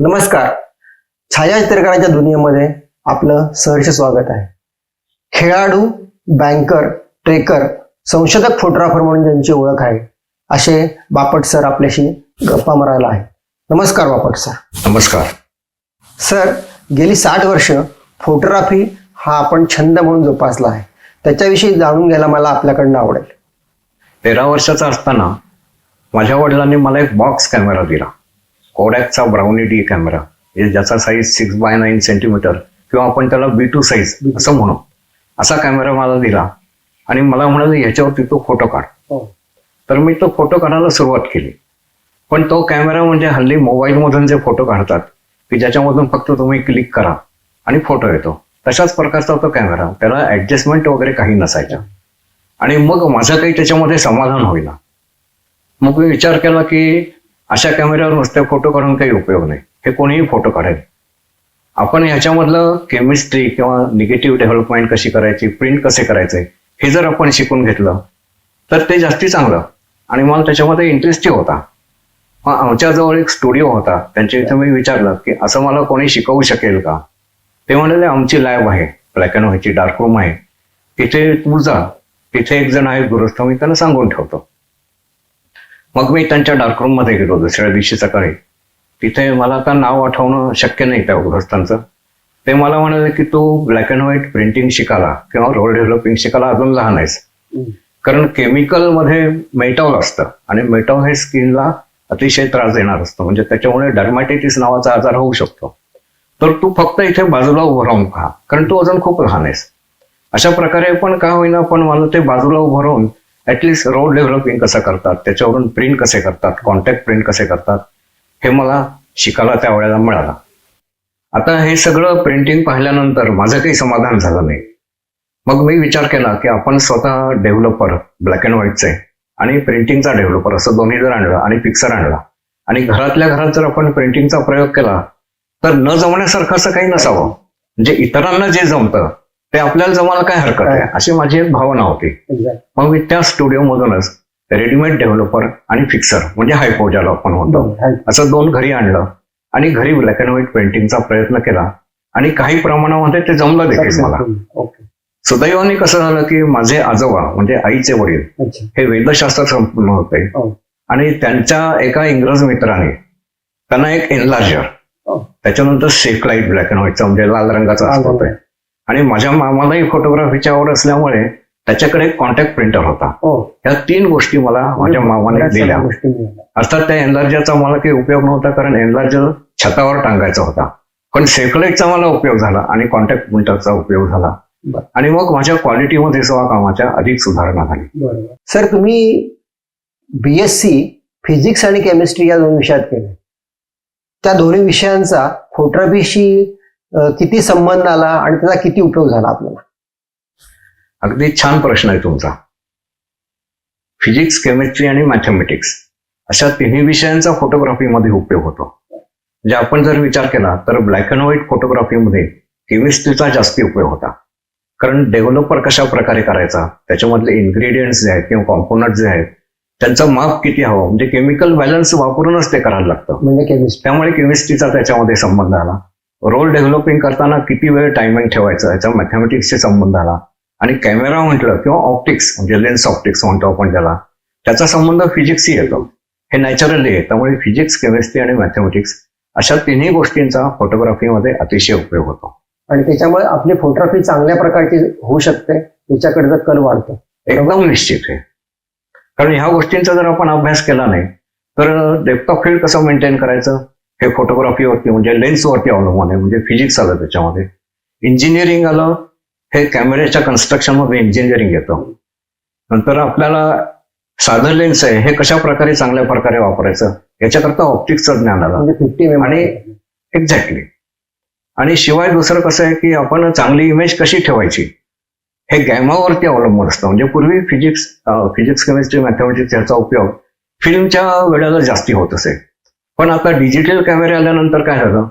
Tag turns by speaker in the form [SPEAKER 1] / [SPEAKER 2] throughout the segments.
[SPEAKER 1] नमस्कार. छायाचित्रकाराच्या दुनियेमध्ये आपलं सहर्ष स्वागत आहे. खेळाडू बँकर ट्रेकर संशोधक फोटोग्राफर म्हणून ज्यांची ओळख आहे असे बापट सर आपल्याशी गप्पा मारायला आहे नमस्कार बापट सर
[SPEAKER 2] नमस्कार.
[SPEAKER 1] सर गेली साठ वर्ष फोटोग्राफी हा आपण छंद म्हणून जोपासला आहे. त्याच्याविषयी जाणून घ्यायला मला आपल्याकडनं आवडेल.
[SPEAKER 2] तेरा वर्षाचा असताना माझ्या वडिलांनी मला एक बॉक्स कॅमेरा दिला. कोडॅकचा ब्राउनी डी कॅमेरा हे ज्याचा size six by nine centimetre किंवा आपण त्याला बी टू साईज असं म्हणू. असा कॅमेरा मला दिला आणि मला म्हणाले याच्यावरती तो फोटो काढ. तर मी तो फोटो काढायला सुरुवात केली. पण तो कॅमेरा म्हणजे हल्ली मोबाईलमधून जे फोटो काढतात की ज्याच्यामधून फक्त तुम्ही क्लिक करा आणि फोटो येतो. तशाच प्रकारचा तो कॅमेरा त्याला ऍडजस्टमेंट वगैरे काही नसायच्या. आणि मग माझं काही त्याच्यामध्ये समाधान होईना. मग मी विचार केला की अशा कॅमेऱ्यावर नुसते फोटो काढून काही उपयोग नाही. हे कोणीही फोटो काढेल. आपण ह्याच्यामधलं केमिस्ट्री किंवा निगेटिव्ह डेव्हलपमेंट कशी करायची प्रिंट कसे करायचे हे जर आपण शिकून घेतलं तर ते जास्ती चांगलं. आणि मला त्याच्यामध्ये इंटरेस्टही होता. मग आमच्याजवळ एक स्टुडिओ होता. त्यांच्या इथे मी विचारलं की असं मला कोणी शिकवू शकेल का? ते म्हणाले आमची लॅब आहे. ब्लॅक अँड व्हाईटची डार्क रूम आहे. तिथे तू जा. तिथे एक जण आहे गुरुस्थ मी त्यांना सांगून ठेवतो. मग मी त्यांच्या डार्क रूममध्ये गेलो दुसऱ्या दिवशी सकाळी. तिथे मला आता नाव आठवणं शक्य नाही त्या गृहस्थांचं ते मला म्हणाले की तू ब्लॅक अँड व्हाईट प्रिंटिंग शिकायला किंवा रोल डेव्हलपिंग शिकायला अजून लहान आहेस. कारण केमिकलमध्ये मेटॉल असतं आणि मेटॉल हे स्किनला अतिशय त्रास देणार असतं. म्हणजे त्याच्यामुळे डर्मॅटिटिस नावाचा आजार होऊ शकतो. तर तू फक्त इथे बाजूला उभं राहून पहा. कारण तू अजून खूप लहान आहेस. अशा प्रकारे पण का होईना पण मला ते बाजूला उभं राहून ॲटलिस्ट रोड डेव्हलपिंग कसं करतात त्याच्यावरून प्रिंट कसे करतात कॉन्टॅक्ट प्रिंट कसे करतात हे मला शिकायला त्यावेळेला मिळालं. आता हे सगळं प्रिंटिंग पाहिल्यानंतर माझं काही समाधान झालं नाही. मग मी विचार केला की आपण स्वतः डेव्हलपर ब्लॅक अँड व्हाईटचे आणि प्रिंटिंगचा डेव्हलपर असं दोन्ही जर आणलं आणि पिक्चर आणला आणि घरातल्या घरात जर आपण प्रिंटिंगचा प्रयोग केला तर न जमण्यासारखं असं काही नसावं. म्हणजे इतरांना जे जमतं ते आपल्याला जमायला काय हरकत आहे? अशी माझी एक भावना होती. मग मी त्या स्टुडिओमधूनच रेडीमेड डेव्हलपर आणि फिक्सर म्हणजे हायपो ज्याला आपण म्हणतो. असं दोन घरी आणलं आणि घरी ब्लॅक अँड व्हाईट पेंटिंगचा प्रयत्न केला आणि काही प्रमाणामध्ये ते जमलं देखील मला. सुदैवाने कसं झालं की माझे आजोबा म्हणजे आईचे वडील हे वेदशास्त्र संपन्न होते.
[SPEAKER 1] हो.
[SPEAKER 2] आणि त्यांच्या एका इंग्रज मित्राने त्यांना एक एनलार्जर
[SPEAKER 1] हो.
[SPEAKER 2] त्याच्यानंतर सेफ लाइट ब्लॅक अँड व्हाईटचा म्हणजे लाल रंगाचा असतो आणि माझ्या मामालाही फोटोग्राफीची आवड असल्यामुळे त्याच्याकडे कॉन्टॅक्ट प्रिंटर होता.
[SPEAKER 1] हो.
[SPEAKER 2] या तीन गोष्टी मला माझ्या मामाने दिल्या. अर्थात त्या एनलार्जरचा मला काही उपयोग नव्हता कारण एनलार्जर छतावर टांगायचा होता. पण सेफलाईटचा मला उपयोग झाला आणि कॉन्टॅक्ट प्रिंटरचा उपयोग झाला. आणि मग माझ्या क्वालिटीमध्ये सुद्धा कामाच्या अधिक सुधारणा झाली.
[SPEAKER 1] सर तुम्ही बीएससी फिजिक्स आणि केमिस्ट्री या दोन विषयात केले. त्या दोन्ही विषयांचा फोटोग्राफीशी किती संबंध आला आणि त्याचा किती उपयोग झाला आपल्याला?
[SPEAKER 2] अगदी छान प्रश्न आहे तुमचा. फिजिक्स केमिस्ट्री आणि मॅथमॅटिक्स अशा तिन्ही विषयांचा फोटोग्राफीमध्ये उपयोग होतो. म्हणजे आपण जर विचार केला तर ब्लॅक अँड व्हाईट फोटोग्राफीमध्ये केमिस्ट्रीचा जास्ती उपयोग होता. कारण डेव्हलपर कशा प्रकारे करायचा त्याच्यामधले इन्ग्रेडियंट्स जे आहेत किंवा कॉम्पोनंट जे आहेत त्यांचं माप किती हवं? म्हणजे केमिकल बॅलन्स वापरूनच ते करायला लागतं.
[SPEAKER 1] म्हणजे केमिस्ट्री
[SPEAKER 2] त्यामुळे केमिस्ट्रीचा त्याच्यामध्ये संबंध आला. रोल डेव्हलपिंग करताना किती वेळ टायमिंग ठेवायचं याचा मॅथमॅटिक्सशी संबंध आला. आणि कॅमेरा म्हटलं किंवा ऑप्टिक्स म्हणजे लेन्स ऑप्टिक्स म्हणतो आपण त्याला त्याचा संबंध फिजिक्सही येतो. हे नॅचरली आहे त्यामुळे फिजिक्स केमिस्ट्री आणि मॅथमॅटिक्स अशा तिन्ही गोष्टींचा फोटोग्राफीमध्ये अतिशय उपयोग होतो.
[SPEAKER 1] आणि त्याच्यामुळे आपली फोटोग्राफी चांगल्या प्रकारची होऊ शकते त्याच्याकडचा कल वाढतो.
[SPEAKER 2] एकदम निश्चित आहे. कारण ह्या गोष्टींचा जर आपण अभ्यास केला नाही तर डेप्थ ऑफ फील्ड कसं मेंटेन करायचं? हे फोटोग्राफीवरती म्हणजे लेन्सवरती अवलंबून आहे म्हणजे फिजिक्स आलं त्याच्यामध्ये. इंजिनिअरिंग आलं हे कॅमेऱ्याच्या कन्स्ट्रक्शनमध्ये इंजिनिअरिंग येतं. नंतर आपल्याला साधं लेन्स आहे हे कशा प्रकारे चांगल्या प्रकारे वापरायचं याच्याकरता ऑप्टिक्सचं ज्ञान आलं.
[SPEAKER 1] म्हणजे फिफ्टी
[SPEAKER 2] आणि एक्झॅक्टली आणि शिवाय दुसरं कसं आहे की आपण चांगली इमेज कशी ठेवायची हे गॅमावरती अवलंबून असतं. म्हणजे पूर्वी फिजिक्स फिजिक्स केमिस्ट्री मॅथमॅटिक्स याचा उपयोग फिल्मच्या वेळेला जास्ती होत असे. पण आता डिजिटल कॅमेरे आल्यानंतर काय झालं?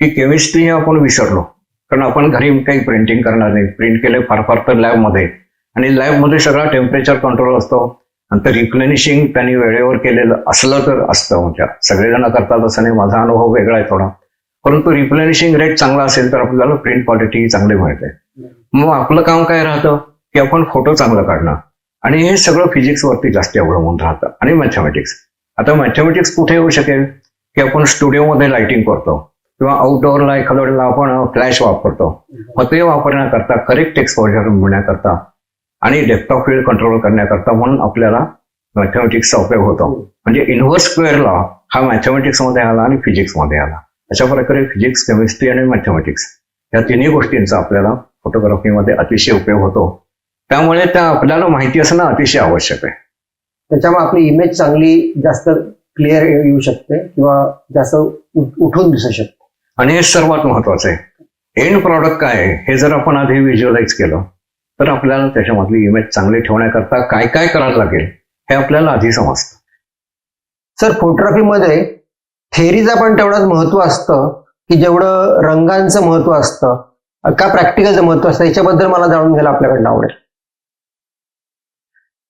[SPEAKER 2] की केमिस्ट्री आपण विसरलो. कारण आपण घरी काही प्रिंटिंग करणार नाही. प्रिंट केले फार फार तर लॅबमध्ये आणि लॅबमध्ये सगळा टेम्परेचर कंट्रोल असतो. नंतर रिप्लेनिशिंग त्यांनी वेळेवर केलेलं असलं तर असतं. म्हणजे सगळेजण करतात असं नाही. माझा अनुभव वेगळा आहे थोडा. परंतु रिप्लेनिशिंग रेट चांगला असेल तर आपल्याला प्रिंट क्वालिटी चांगली मिळते. मग आपलं काम काय राहतं? की आपण फोटो चांगला काढणं. आणि हे सगळं फिजिक्स वरती जास्त अवलंबून राहतं. आणि मॅथमॅटिक्स आता मॅथमॅटिक्स कुठे येऊ शकेल? की आपण स्टुडिओमध्ये लाइटिंग करतो. किंवा आउटडोअरला एखाद्या वेळेला आपण फ्लॅश वापरतो. मग ते वापरण्याकरता करेक्ट एक्सपोजर मिळण्याकरता आणि डेप्थ ऑफ फील्ड कंट्रोल करण्याकरता म्हणून आपल्याला मॅथमॅटिक्सचा उपयोग होतो. म्हणजे इन्व्हर्स स्क्वेअर लॉ हा मॅथमॅटिक्समध्ये आला आणि फिजिक्समध्ये आला. अशा प्रकारे फिजिक्स केमिस्ट्री आणि मॅथमॅटिक्स या तिन्ही गोष्टींचा आपल्याला फोटोग्राफीमध्ये अतिशय उपयोग होतो. त्यामुळे त्या आपल्याला माहिती असणं अतिशय आवश्यक आहे.
[SPEAKER 1] त्याच्यामुळे आपली इमेज चांगली जास्त क्लिअर येऊ शकते किंवा जास्त उठ- उठून दिसू शकते.
[SPEAKER 2] आणि हे सर्वात महत्वाचं आहे. एंड प्रॉडक्ट काय आहे? हे जर आपण आधी व्हिज्युअलाइज केलं तर आपल्याला त्याच्यामधली इमेज चांगली ठेवण्याकरता काय काय करायला लागेल हे आपल्याला आधी समजतं.
[SPEAKER 1] सर फोटोग्राफीमध्ये थेअरीचं पण तेवढंच महत्त्व असतं की जेवढं रंगांचं महत्त्व असतं का प्रॅक्टिकलचं महत्त्व असतं याच्याबद्दल मला जाणून घ्यायला आपल्याकडनं आवडेल.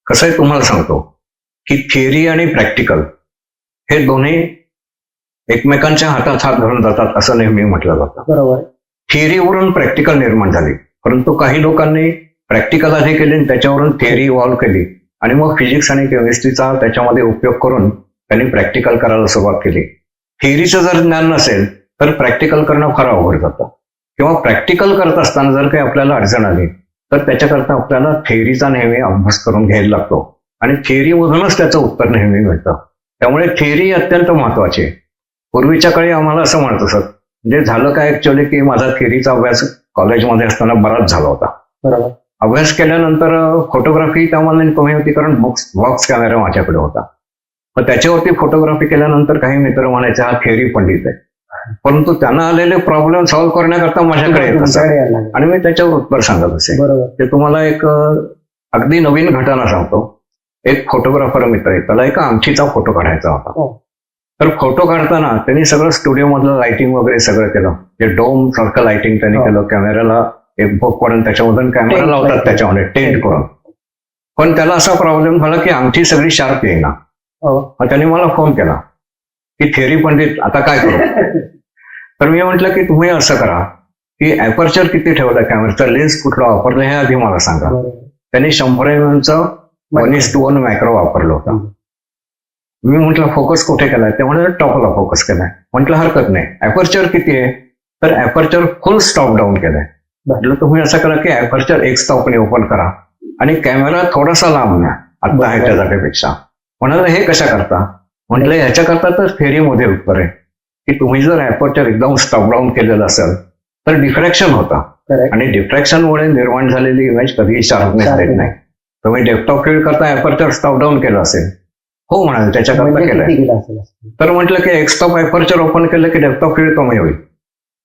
[SPEAKER 2] कसं आहे तुम्हाला सांगतो की थिअरी आणि प्रॅक्टिकल हे दोन्ही एकमेकांच्या हातात हात धरून जातात असं नेहमी म्हटलं जातं.
[SPEAKER 1] बरोबर.
[SPEAKER 2] थिअरीवरून प्रॅक्टिकल निर्माण झाली. परंतु काही लोकांनी प्रॅक्टिकल आधी केली आणि त्याच्यावरून थिअरी इव्हॉल्व्ह केली. आणि मग फिजिक्स आणि केमिस्ट्रीचा त्याच्यामध्ये उपयोग करून त्यांनी प्रॅक्टिकल करायला सुरुवात केली. थिअरीचं जर ज्ञान नसेल तर प्रॅक्टिकल करणं फार अवघड जातं. किंवा प्रॅक्टिकल करत असताना जर काही आपल्याला अडचण आली तर त्याच्याकरता आपल्याला थेअरीचा नेहमी अभ्यास करून घ्यायला लागतो. आणि थिअरीमधूनच त्याचं उत्तर नेहमी मिळतं. त्यामुळे थिअरी अत्यंत महत्वाची आहे. पूर्वीच्या काळी आम्हाला असं म्हणत असत म्हणजे झालं काय ऍक्च्युअली की माझा थिअरीचा अभ्यास कॉलेजमध्ये असताना बराच झाला होता.
[SPEAKER 1] बरोबर.
[SPEAKER 2] अभ्यास केल्यानंतर फोटोग्राफी त्यामध्ये कमी होती कारण बॉक्स बॉक्स कॅमेरा माझ्याकडे होता. मग त्याच्यावरती फोटोग्राफी केल्यानंतर काही मित्र म्हणायचे हा थिअरी पंडित आहे. परंतु त्यांना आलेले प्रॉब्लेम सॉल्व्ह करण्याकरता माझ्याकडे येत. आणि मी त्याच्यावर उत्तर सांगत असे.
[SPEAKER 1] बरोबर.
[SPEAKER 2] ते तुम्हाला एक अगदी नवीन घटना सांगतो. एक फोटोग्राफर मित्र आहे त्याला एका अंगठीचा फोटो काढायचा होता
[SPEAKER 1] हो.
[SPEAKER 2] तर फोटो काढताना त्यांनी सगळं स्टुडिओ मधलं लाइटिंग वगैरे सगळं केलं जे डोम सारखं लाइटिंग त्यांनी
[SPEAKER 1] हो.
[SPEAKER 2] केलं कॅमेऱ्याला एक बोक पडून त्याच्यामधून कॅमेरा लावतात. त्याच्यामध्ये टेंट करून पण त्याला असा प्रॉब्लेम झाला की अंगठी सगळी शार्प येईना
[SPEAKER 1] हो.
[SPEAKER 2] मग त्यांनी मला फोन केला की थेअरी पंडित आता काय करू तर मी म्हटलं की तुम्ही असं करा की ॲपर्चर किती ठेवलं कॅमेराचा लेन्स कुठला वापरलं हे आधी मला सांगा. त्यांनी शंभर M एमचं one is two one macro वापरलं होतं. मी म्हटलं फोकस कुठे केलाय? ते म्हणजे टॉपला फोकस केलाय. म्हटलं हरकत नाही. ॲपर्चर किती आहे? तर ॲपर्चर फुल स्टॉप डाऊन केलाय. म्हटलं तुम्ही असं करा की ॲपर्चर एक स्टॉपने ओपन करा आणि कॅमेरा थोडासा लांब न्या आता आहे त्या जागेपेक्षा. म्हणाला हे कशा करता? म्हटलं ह्याच्याकरता तर फेरीमध्ये उत्तर आहे की तुम्ही जर ॲपर्चर एकदम स्टॉप डाऊन केलेलं असेल तर डिफ्रॅक्शन होतं. आणि डिफ्रॅक्शनमुळे निर्माण झालेली इमेज कधीही शार्पनेस. देत नाही. तुम्ही ऑफ फील्ड करता ॲपर्चर स्टॉप डाऊन केलं असेल. हो म्हणाल त्याच्याकरता
[SPEAKER 1] म्हणजे केलं
[SPEAKER 2] तर म्हटलं की एक्स्टॉप ॲपर्चर ओपन केलं की ऑफ फील्ड कमी होईल.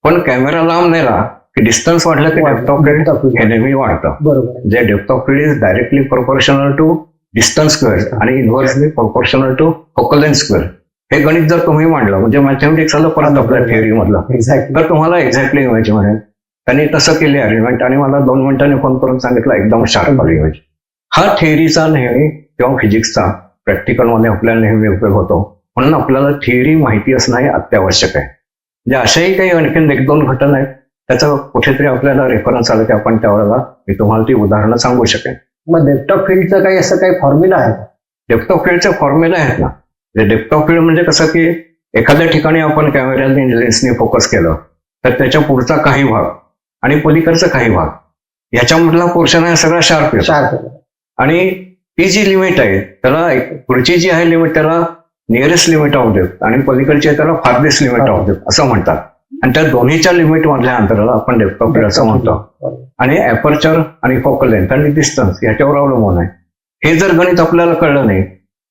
[SPEAKER 2] पण कॅमेरा लांब नेला की डिस्टन्स वाढलं की ऑफ फील्ड हे नेहमी वाढतं.
[SPEAKER 1] बरोबर.
[SPEAKER 2] जे of field is directly proportional to distance square आणि inversely proportional to focal square हे गणित जर तुम्ही मांडलं म्हणजे मॅथमॅटिक्स आलं परत आपल्या थिअरी मधलं. तर तुम्हाला एक्झॅक्टली इमेज मिळेल. त्यांनी तसं केली अरेंजमेंट आणि मला दोन मिनिटांनी फोन करून सांगितलं एकदम शार्प आली इमेज हा थिअरीचा नेहमी किंवा फिजिक्सचा प्रॅक्टिकलमध्ये आपल्याला नेहमी उपयोग होतो. म्हणून आपल्याला थिअरी माहिती असणं हे अत्यावश्यक आहे. म्हणजे अशाही काही आणखीन एक दोन घटना आहेत. त्याचा कुठेतरी आपल्याला रेफरन्स आलं की आपण त्यावेळेला मी तुम्हाला ती उदाहरणं सांगू शकेन.
[SPEAKER 1] मग डेप्थ ऑफ फील्डचं काही असं काही फॉर्म्युला आहे का?
[SPEAKER 2] डेप्थ ऑफ फील्डचे फॉर्म्युला आहेत ना. डेप्थ ऑफ फील्ड म्हणजे कसं की एखाद्या ठिकाणी आपण कॅमेऱ्याने लेन्सने फोकस केलं तर त्याच्या पुढचा काही भाग आणि पलीकडचा काही भाग याच्यामधला पोर्शन आहे सगळा शार्प
[SPEAKER 1] शार्प.
[SPEAKER 2] आणि ती जी लिमिट आहे त्याला पुढची जी आहे लिमिट त्याला नियरेस्ट लिमिट ऑफ डेप्थ आणि पलीकडची त्याला फार्देस्ट लिमिट ऑफ डेप्थ असं म्हणतात. आणि त्या दोन्हीच्या लिमिट मधल्या अंतराला आपण डेप्थ ऑफ असं म्हणतो. आणि एपर्चर आणि फोकल लेंथ आणि डिस्टन्स याच्यावर अवलंबून आहे. हे जर गणित आपल्याला कळलं नाही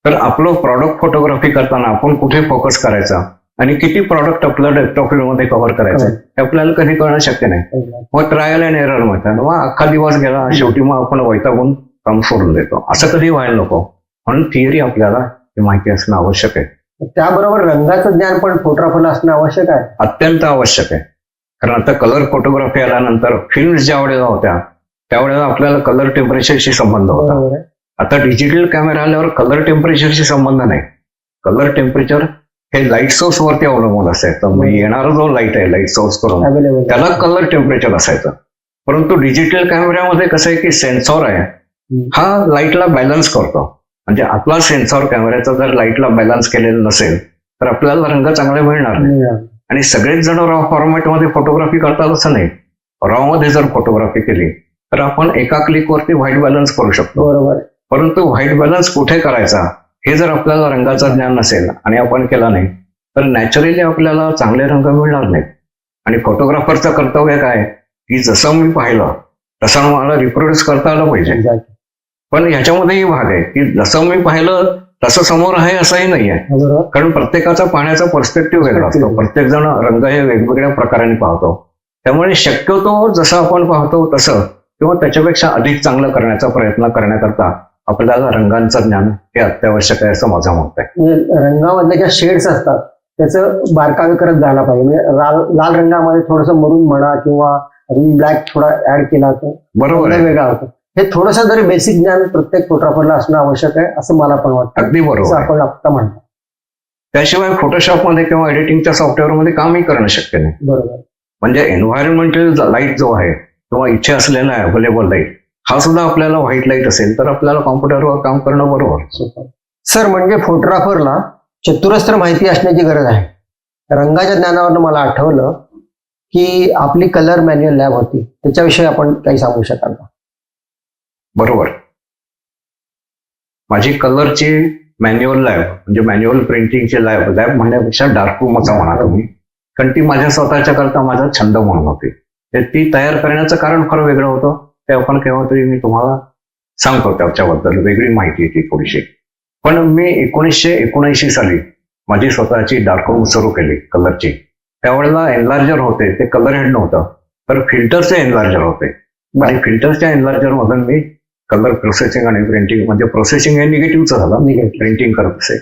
[SPEAKER 2] तर आपलं प्रॉडक्ट फोटोग्राफी करताना आपण कुठे फोकस करायचा आणि किती प्रॉडक्ट आपलं डेप्थमध्ये कव्हर करायचं हे आपल्याला कधी कळणं शक्य नाही. मग ट्रायल अँड एरर म्हणतात. मग अख्खा दिवस गेला शेवटी मग आपण वैतागून काम सोडून देतो. असं कधी व्हायला नको. म्हणून थिअरी आपल्याला ही माहिती असणं आवश्यक आहे.
[SPEAKER 1] त्याबरोबर रंगाचं ज्ञान पण फोटोग्राफरला असणं आवश्यक आहे.
[SPEAKER 2] अत्यंत आवश्यक आहे. कारण आता कलर फोटोग्राफी आल्यानंतर फिल्म ज्या वेळेला होत्या त्यावेळेला आपल्याला कलर टेम्परेचरशी संबंध होता. आता डिजिटल कॅमेरा आल्यावर कलर टेम्परेचरशी संबंध नाही. कलर टेम्परेचर हे लाइट सोर्स वरती अवलंबून असायचं. मग येणारा जो लाइट आहे लाइट सोर्स करून
[SPEAKER 1] अवेलेबल
[SPEAKER 2] त्याला कलर टेम्परेचर असायचं. परंतु डिजिटल कॅमेऱ्यामध्ये कसं आहे की सेन्सॉर आहे हा लाईटला बॅलन्स करतो. म्हणजे आपला सेन्सॉर कॅमेऱ्याचा जर लाईटला बॅलन्स केलेला नसेल तर आपल्याला रंग चांगले मिळणार नाही. आणि सगळेच जण रॉ फॉर्मॅटमध्ये फोटोग्राफी करतात असं नाही. रॉ मध्ये जर फोटोग्राफी केली तर आपण एका क्लिकवरती व्हाईट बॅलन्स करू शकतो.
[SPEAKER 1] बरोबर.
[SPEAKER 2] परंतु व्हाईट बॅलन्स कुठे करायचा हे जर आपल्याला रंगाचं ज्ञान नसेल आणि आपण केला नाही तर नॅचरली आपल्याला चांगले रंग मिळणार नाहीत. आणि फोटोग्राफरचं कर्तव्य काय की जसं मी पाहिलं तसं मला रिप्रोड्यूस करता आलं पाहिजे. पण ह्याच्यामध्येही भाग आहे की जसं मी पाहिलं तसं समोर आहे असंही नाही आहे. कारण प्रत्येकाचा पाहण्याचा पर्स्पेक्टिव्ह वेगळा असतो. प्रत्येक जण रंग हे वेगवेगळ्या प्रकाराने पाहतो. त्यामुळे शक्यतो जसं आपण पाहतो तसं किंवा त्याच्यापेक्षा अधिक चांगलं करण्याचा प्रयत्न करण्याकरता आपल्याला रंगांचं ज्ञान हे अत्यावश्यक आहे असं माझं मत आहे.
[SPEAKER 1] म्हणजे रंगामधल्या ज्या शेड्स असतात त्याचं बारकावे करत जायला पाहिजे. म्हणजे लाल लाल रंगामध्ये थोडंसं मरून म्हणा किंवा ब्लॅक थोडा ऍड केला तर
[SPEAKER 2] बरोबर
[SPEAKER 1] वेगळा होतो. हे थोडंसं जरी बेसिक ज्ञान प्रत्येक फोटोग्राफरला असणं आवश्यक आहे असं मला पण वाटतं.
[SPEAKER 2] अगदी बरोबर.
[SPEAKER 1] आपण आता म्हणतो.
[SPEAKER 2] त्याशिवाय फोटोशॉपमध्ये किंवा एडिटिंगच्या सॉफ्टवेअरमध्ये कामही करणं शक्य नाही.
[SPEAKER 1] बरोबर.
[SPEAKER 2] म्हणजे एन्व्हायरमेंटल लाइट जो आहे किंवा इच्छा असलेला अवेलेबल लाइट हा सुद्धा आपल्याला व्हाईट लाइट असेल तर आपल्याला कॉम्प्युटरवर काम करणं बरोबर.
[SPEAKER 1] सर म्हणजे फोटोग्राफरला चतुरस्त्र माहिती असण्याची गरज आहे. रंगाच्या ज्ञानावर मला आठवलं की आपली कलर मॅन्युअल लॅब होती. त्याच्याविषयी आपण काही सांगू शकाल का?
[SPEAKER 2] बरोबर. माझी कलरची मॅन्युअल लॅब म्हणजे मॅन्युअल प्रिंटिंगची लॅब लॅब म्हणण्यापेक्षा डार्क रूम असं म्हणा तुम्ही. कारण ती माझ्या स्वतःच्या करता माझा छंद म्हणून होती. ती तयार करण्याचं कारण फार वेगळं होतं. ते आपण केव्हा तरी मी तुम्हाला सांगतो त्याच्याबद्दल. वेगळी माहिती येते ती थोडीशी. पण मी एकोणीसशे एकोणऐंशी साली माझी स्वतःची डार्क रूम सुरू केली कलरची त्यावेळेला एनलार्जर होते ते कलर हेड नव्हतं. तर फिल्टरचे एनलार्जर होते. आणि फिल्टरच्या एनलार्जर मधून मी कलर प्रोसेसिंग आणि प्रिंटिंग म्हणजे प्रोसेसिंग हे निगेटिव्हचं झालं.
[SPEAKER 1] निगेटिव्ह
[SPEAKER 2] प्रिंटिंग करत असे.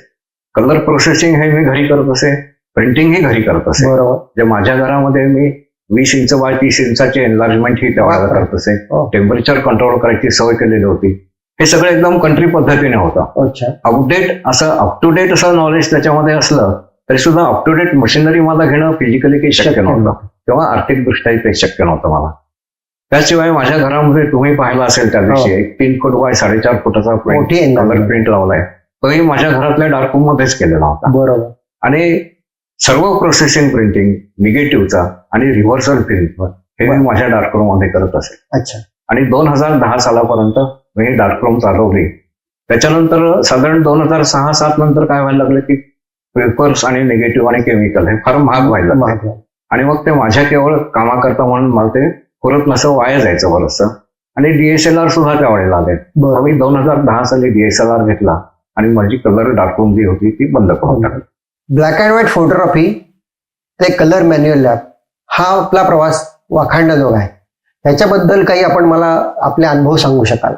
[SPEAKER 2] कलर प्रोसेसिंग हे मी घरी करत असे. प्रिंटिंग ही घरी करत असे.
[SPEAKER 1] बरोबर.
[SPEAKER 2] जे माझ्या घरामध्ये मी वीस इंच बाय तीस इंचाची एनलार्जमेंट ही
[SPEAKER 1] बापरे.
[SPEAKER 2] करत असे.
[SPEAKER 1] हो.
[SPEAKER 2] टेम्परेचर कंट्रोल करायची सवय केलेली होती. हे सगळं एकदम कंट्री पद्धतीने होतं.
[SPEAKER 1] अच्छा.
[SPEAKER 2] अपडेट असं अप टू डेट असं नॉलेज त्याच्यामध्ये असलं तरी सुद्धा अप टू डेट मशिनरी मला घेणं फिजिकली काही शक्य नव्हतं. तेव्हा आर्थिकदृष्ट्याही ते शक्य नव्हतं मला. त्याशिवाय माझ्या घरामध्ये तुम्ही पाहिला असेल त्या दिवशी
[SPEAKER 1] हो.
[SPEAKER 2] एक तीन फूट बाय साडेचार फुटाचा प्रिंट कलर. प्रिंट लावलाय. तोही माझ्या घरातल्या डार्क रूम मध्येच केलेला होता.
[SPEAKER 1] बरोबर.
[SPEAKER 2] आणि सर्व प्रोसेसिंग प्रिंटिंग निगेटिव्हचा आणि रिव्हर्सल फिल्म हे मी माझ्या डार्क रूममध्ये करत असे.
[SPEAKER 1] अच्छा.
[SPEAKER 2] आणि दोन हजार दहा सालापर्यंत मी ही डार्क रूम चालवली. त्याच्यानंतर साधारण दोन हजार सहा सात नंतर काय व्हायला लागलं की पेपर्स आणि निगेटिव्ह आणि केमिकल हे फार महाग व्हायला लागले. आणि मग ते माझ्या केवळ कामाकरता म्हणून मला ते पुरत नसं वाया जायचं बरंचसं. आणि डीएसएलआर सुद्धा त्यावेळेला आले मी दोन हजार दहा साली डीएसएलआर घेतला आणि माझी कलर डार्करूम जी होती ती बंद करून टाकली.
[SPEAKER 1] ब्लॅक अँड व्हाईट फोटोग्राफी ते कलर मॅन्युअल लॅब हा आपला प्रवास वाखाणण्याजोगा आहे ह्याच्याबद्दल काही आपण मला आपले अनुभव सांगू शकाल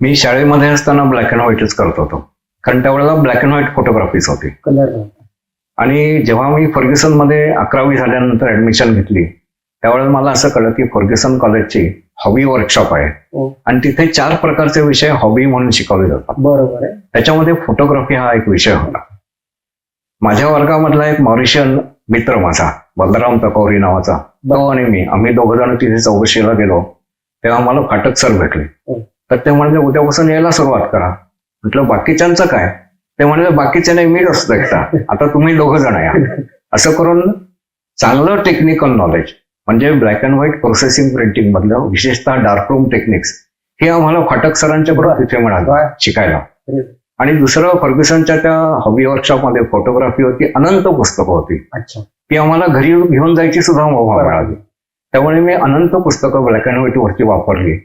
[SPEAKER 2] मी शाळेमध्ये असताना ब्लॅक अँड व्हाईटच करत होतो. कारण त्यावेळेला ब्लॅक अँड व्हाईट फोटोग्राफीच होती.
[SPEAKER 1] कलर
[SPEAKER 2] आणि जेव्हा मी फर्ग्युसनमध्ये अकरावी झाल्यानंतर ऍडमिशन घेतली त्यावेळेला मला असं कळलं की फर्ग्युसन कॉलेजची हॉबी वर्कशॉप आहे.
[SPEAKER 1] हो.
[SPEAKER 2] आणि तिथे चार प्रकारचे विषय हॉबी म्हणून शिकवले जातात.
[SPEAKER 1] बरोबर आहे.
[SPEAKER 2] त्याच्यामध्ये फोटोग्राफी हा एक विषय होता. माझ्या वर्गामधला एक मॉरिशियन मित्र माझा बलराम तकौरी नावाचा तो आणि मी आम्ही दोघं जण तिथे चौकशीला गेलो. तेव्हा मला फाटक सर भेटले.
[SPEAKER 1] हो.
[SPEAKER 2] तर ते म्हणले उद्यापासून यायला सुरुवात करा. म्हटलं बाकीच्यांचं काय? ते म्हणले बाकीचे नाही मीच असतो एकटा. आता तुम्ही दोघं जण या. असं करून चांगलं टेक्निकल नॉलेज म्हणजे black and white processing printing मधलं विशेषतः डार्क रूम टेक्निक्स हे आम्हाला फाटक सरांच्याकडून तिथे मिळालं. शिकायला. आणि दुसरं फर्ग्युसनच्या त्या हॉबी वर्कशॉपमध्ये फोटोग्राफी होती अनंत पुस्तकं होती
[SPEAKER 1] अच्छा
[SPEAKER 2] ती आम्हाला घरी घेऊन जायची सुद्धा मुभा मिळाली त्यामुळे मी अनंत पुस्तकं ब्लॅक अँड व्हाईट वरती वापरली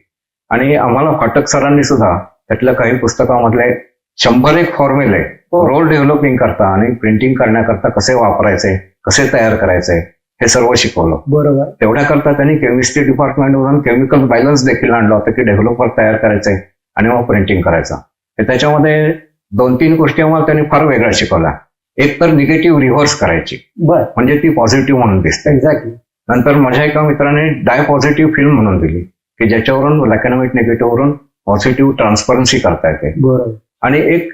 [SPEAKER 2] आणि आम्हाला फाटक सरांनी सुद्धा त्यातल्या काही पुस्तकामधले शंभर एक फॉर्म्युले. रोल डेव्हलपिंग करता आणि प्रिंटिंग करण्याकरता कसे वापरायचे कसे तयार करायचे हे सर्व शिकवलं.
[SPEAKER 1] बरोबर.
[SPEAKER 2] तेवढ्याकरता त्यांनी केमिस्ट्री डिपार्टमेंटमधून केमिकल बॅलन्स देखील आणलं होतं की डेव्हलपर तयार करायचे आणि मग प्रिंटिंग करायचं. तर त्याच्यामध्ये दोन तीन गोष्टी आम्हाला त्यांनी फार वेगळ्या शिकवल्या. एक तर निगेटिव्ह रिव्हर्स करायची.
[SPEAKER 1] बर.
[SPEAKER 2] म्हणजे ती पॉझिटिव्ह म्हणून दिसते.
[SPEAKER 1] एक्झॅक्टली
[SPEAKER 2] नंतर माझ्या एका मित्राने डाय पॉझिटिव्ह फिल्म म्हणून दिली की ज्याच्यावरून व्हाईट निगेटिव्हवरून पॉझिटिव्ह ट्रान्सपरन्सी करता येते.
[SPEAKER 1] बरोबर.
[SPEAKER 2] आणि एक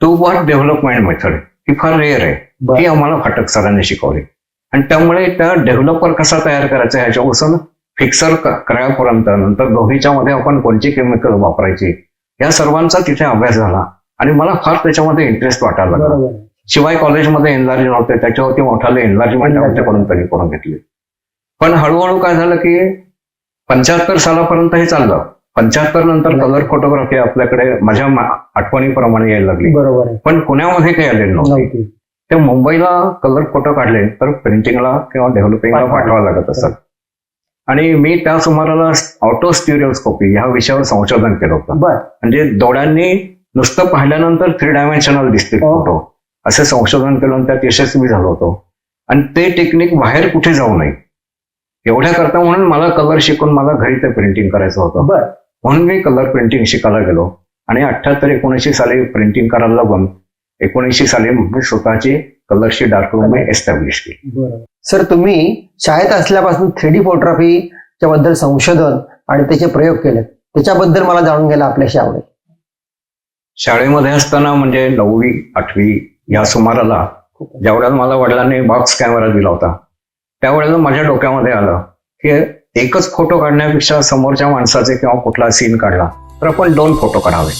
[SPEAKER 2] टू पार्ट डेव्हलपमेंट मेथड ही फार रेअर आहे. ही आम्हाला फाटक सरांनी शिकवली. आणि त्यामुळे त्या डेव्हलपर कसा तयार करायचा ह्याच्यापासून फिक्सर करायपर्यंत नंतर दोन्हीच्या मध्ये आपण कोणची केमिकल वापरायची या सर्वांचा तिथे अभ्यास झाला. आणि मला फार त्याच्यामध्ये इंटरेस्ट वाटायला लागला. शिवाय कॉलेजमध्ये एनलार्ज नव्हते त्याच्यावरती मोठाले एनलार्जमेंट आमच्याकडून त्यांनी करून घेतली. पण हळूहळू काय झालं की पंच्याहत्तर सालापर्यंत हे चाललं. पंच्याहत्तर नंतर कलर फोटोग्राफी आपल्याकडे माझ्या आठवणीप्रमाणे यायला लागली.
[SPEAKER 1] बरोबर
[SPEAKER 2] पण पुण्यामध्ये काही नव्हती.
[SPEAKER 1] नव्हती.
[SPEAKER 2] ते मुंबईला कलर फोटो काढले तर प्रिंटिंगला किंवा डेव्हलपिंगला
[SPEAKER 1] पाठवावं
[SPEAKER 2] लागत असत आणि मी त्या सुमाराला ऑटो स्टिरिओस्कोपी ह्या विषयावर संशोधन केलं होतं.
[SPEAKER 1] बर.
[SPEAKER 2] म्हणजे डोळ्यांनी नुसतं पाहिल्यानंतर थ्री डायमेन्शनल दिसतील
[SPEAKER 1] हो.
[SPEAKER 2] फोटो असं संशोधन केलं त्यात यशस्वी झालो होतो. आणि ते टेक्निक बाहेर कुठे जाऊ नये. एवढ्या करता म्हणून मला कलर शिकून मला घरी ते प्रिंटिंग करायचं होतं.
[SPEAKER 1] बर.
[SPEAKER 2] म्हणून मी कलर प्रिंटिंग शिकायला गेलो. आणि अठ्याहत्तर एकोणीसशे साली प्रिंटिंग करायला लागून एकोणीसशे साली स्वतःची कलरची डार्क रूम मी एस्टॅब्लिश केली.
[SPEAKER 1] सर तुम्ही शाळेत असल्यापासून थ्री डी फोटोग्राफीच्या बद्दल संशोधन आणि त्याचे प्रयोग केले. त्याच्याबद्दल मला जाणून घ्यायला आपल्याशी आवडेल.
[SPEAKER 2] शाळेमध्ये असताना म्हणजे नववी आठवी या सुमाराला ज्यावेळेला मला वडिलांनी बॉक्स कॅमेरा दिला होता त्यावेळेला माझ्या डोक्यामध्ये आलं की एकच फोटो काढण्यापेक्षा समोरच्या माणसाचे किंवा कुठला सीन काढला तर आपण दोन फोटो काढावे.